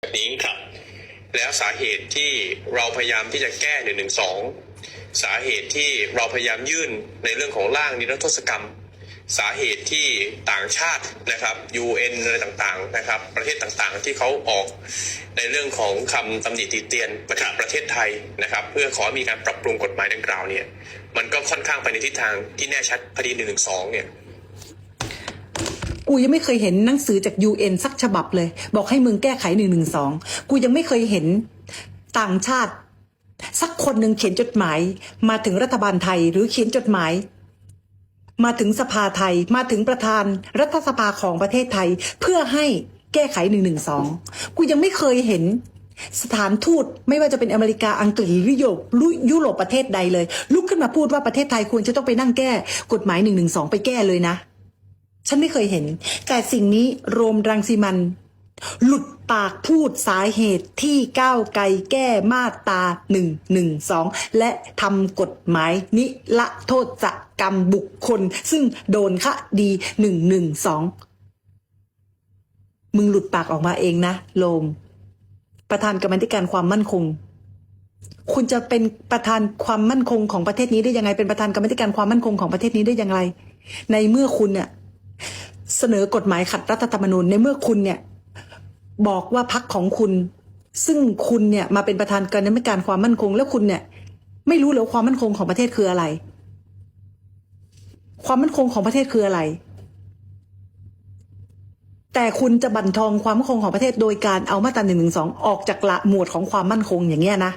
แบบนี้ครับ แล้วสาเหตุที่เราพยายามที่จะแก้หนึ่งหนึ่งสองสาเหตุที่เราพยายามยื่นในเรื่องของร่างนิรโทษกรรม สาเหตุที่ต่างชาตินะครับ UN อะไรต่างๆนะครับ ประเทศต่างๆที่เขาออกในเรื่องของคำตำหนิติเตียนมาถึงประเทศไทยนะครับ เพื่อขอมีการปรับปรุงกฎหมายดังกล่าวเนี่ยมันก็ค่อนข้างไปในทิศทางที่แน่ชัดคดีหนึ่งหนึ่งสองเนี่ย กูยังไม่เคยเห็นหนังสือจาก UN สักฉบับเลย บอกให้มึงแก้ไขหนึ่งหนึ่งสองกูยังไม่เคยเห็นต่างชาติ สักคนหนึ่งเขียนจดหมาย มาถึงรัฐบาลไทยหรือเขียนจดหมาย มาถึงสภาไทยมาถึงประธานรัฐสภาของประเทศไทย เพื่อให้แก้ไขหนึ่งหนึ่งสองกูยังไม่เคยเห็นสถานทูตไม่ว่าจะเป็นอเมริกาอังกฤษหรือยุโรปยุโรปประเทศใดเลย ลุกขึ้นมาพูดว่าประเทศไทยควรจะต้องไปนั่งแก้ กฎหมายหนึ่งหนึ่งสองไปแก้เลยนะ ฉันไม่เคยเห็น แต่สิ่งนี้โรมรังสีมัน หลุดปากพูดสาเหตุที่ก้าวไกลแก้มาตราหนึ่งหนึ่งสองและทำกฎหมายนิละโทษจกรรมบุคคล ซึ่งโดนคดีหนึ่งหนึ่งสองมึงหลุดปากออกมาเองนะโลม ประธานกรรมธิการความมั่นคง คุณจะเป็นประธานความมั่นคงของประเทศนี้ได้ยังไง เป็นประธานกรรมธิการความมั่นคงของประเทศนี้ได้ย่างไรในเมื่อคุณเนี่ย เสนอกฎหมายขัดรัฐธรรมนูญในเมื่อคุณเนี่ยบอกว่าพักของคุณ ซึ่งคุณเนี่ยมาเป็นประธานการนมการความมั่นคง แล้วคุณเนี่ย ไม่รู้เลยว่าความมั่นคงของประเทศคืออะไร ความมั่นคงของประเทศคืออะไร แต่คุณจะบั่นทองความมั่นคงของประเทศโดยการเอามาตราหนึ่งหนึ่งสองออกจากละหมวดของความมั่นคงอย่างเงี้ยนะ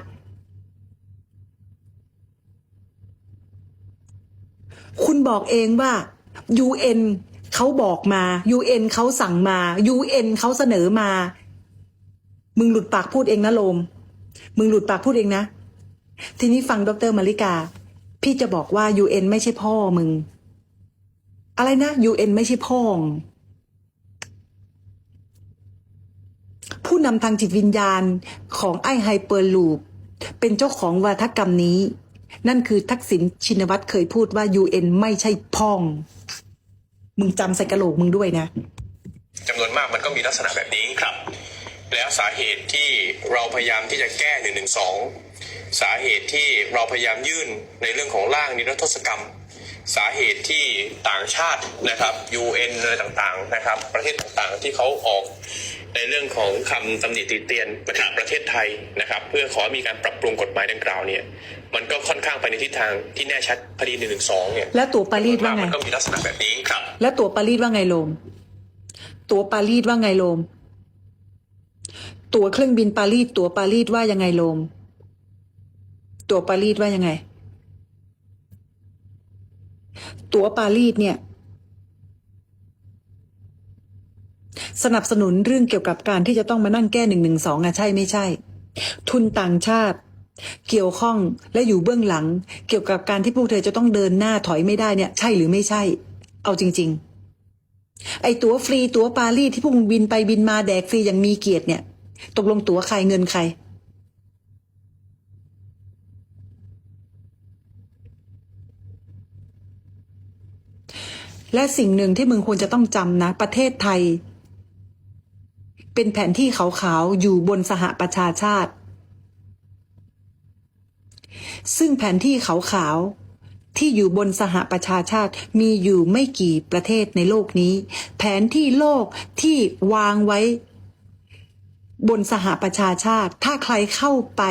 คุณบอกเองว่า UN เขาบอกมา UN เขาสั่งมา UN เขาเสนอมา มึงหลุดปากพูดเองนะโลม มึงหลุดปากพูดเองนะ ทีนี้ฟังดรมาริกา พี่จะบอกว่า UN ไม่ใช่พ่อมึง อะไรนะ UN ไม่ใช่พ่องผู้นำทางจิตวิญญาณของไอไฮเปอร์ลูปเป็นเจ้าของวาทกรรมนี้ นั่นคือทักษิณชินวัตรเคยพูดว่า UN ไม่ใช่พ่อง มึงจำใส่กระโหลกมึงด้วยนะจำนวนมากมันก็มีลักษณะแบบนี้ครับ แล้วสาเหตุที่เราพยายามที่จะแก้หนึ่งหนึ่งสองสาเหตุที่เราพยายามยื่นในเรื่องของร่างนิรโทษกรรม สาเหตุที่ต่างชาตินะครับ UN อะไรต่างๆนะครับ ประเทศต่างๆที่เขาออกในเรื่องของคำตำหนิติเตียนมาถึงประเทศไทยนะครับ เพื่อขอมีการปรับปรุงกฎหมายดังกล่าวเนี่ย มันก็ค่อนข้างไปในทิศทางที่แน่ชัดคดีหนึ่งหนึ่งสองเนี่ยแล้วตัวปารีสว่าไงมันก็มีลักษณะแบบนี้ครับ แล้วตัวปารีสว่าไงโลม ตัวปารีสว่าไงโลม ตัวเครื่องบินปารีสตัวปารีสว่ายังไงโลม ตัวปารีสว่ายังไง ตั๋วปารีสเนี่ย สนับสนุนเรื่องเกี่ยวกับการที่จะต้องมานั่งแก้หนึ่งหนึ่งสองอะใช่ไม่ใช่ ทุนต่างชาติ เกี่ยวข้องและอยู่เบื้องหลัง เกี่ยวกับการที่พวกเธอจะต้องเดินหน้าถอยไม่ได้เนี่ย ใช่หรือไม่ใช่ เอาจริง ๆ ไอ้ตั๋วฟรีตั๋วปารีสที่พวกบินไปบินมาแดกฟรีอย่างมีเกียรติเนี่ย ตกลงตั๋วใครเงินใคร และสิ่งหนึ่งที่มึงควรจะต้องจำนะ ประเทศไทย เป็นแผนที่ขาวๆ อยู่บนสหประชาชาติ ซึ่งแผนที่ขาวๆ ที่อยู่บนสหประชาชาติมีอยู่ไม่กี่ประเทศในโลกนี้ แผนที่โลกที่วางไว้บนสหประชาชาติ ถ้าใครเข้าไป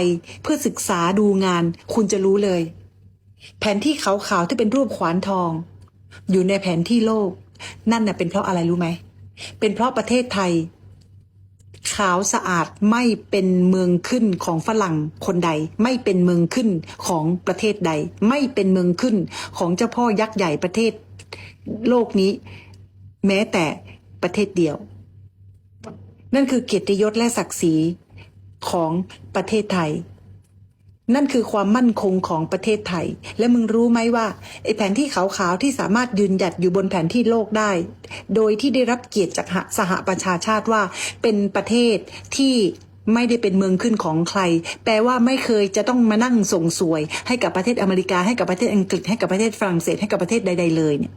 เพื่อศึกษาดูงาน คุณจะรู้เลย แผนที่ขาวๆที่เป็นรูปขวานทอง อยู่ในแผนที่โลก นั่นน่ะเป็นเพราะอะไรรู้ไหม เป็นเพราะประเทศไทย ขาวสะอาดไม่เป็นเมืองขึ้นของฝรั่งคนใด ไม่เป็นเมืองขึ้นของประเทศใด ไม่เป็นเมืองขึ้นของเจ้าพ่อยักษ์ใหญ่ประเทศ โลกนี้ แม้แต่ประเทศเดียว นั่นคือเกียรติยศและศักดิ์ศรีของประเทศไทย นั่นคือความมั่นคงของประเทศไทย และมึงรู้ไหมว่าไอ้แผนที่ขาวๆที่สามารถยืนหยัดอยู่บนแผนที่โลกได้ โดยที่ได้รับเกียรติจากสหประชาชาติว่าเป็นประเทศที่ไม่ได้เป็นเมืองขึ้นของใคร แปลว่าไม่เคยจะต้องมานั่งส่งสวย ให้กับประเทศอเมริกาให้กับประเทศอังกฤษให้กับประเทศฝรั่งเศสให้กับประเทศใด ๆ เลยเนี่ย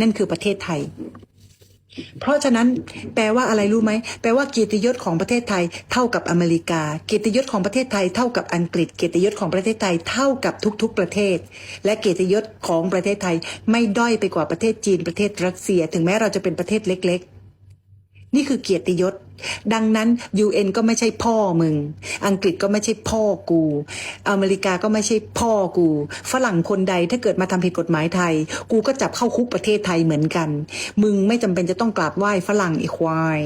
นั่นคือประเทศไทย เพราะฉะนั้นแปลว่าอะไรรู้ไหมแปลว่าเกียรติยศของประเทศไทยเท่ากับอเมริกา เกียรติยศของประเทศไทยเท่ากับอังกฤษ เกียรติยศของประเทศไทยเท่ากับทุก ๆ ประเทศ และเกียรติยศของประเทศไทย ไม่ด้อยไปกว่าประเทศจีนประเทศรัสเซีย ถึงแม้เราจะเป็นประเทศเล็ก ๆ นี่คือเกียรติยศ ดังนั้น UN ก็ไม่ใช่พ่อมึง อังกฤษก็ไม่ใช่พ่อกู อเมริกาก็ไม่ใช่พ่อกู ฝรั่งคนใดถ้าเกิดมาทำผิดกฎหมายไทย กูก็จับเข้าคุกประเทศไทยเหมือนกัน มึงไม่จำเป็นจะต้องกราบไหว้ฝรั่งอีควาย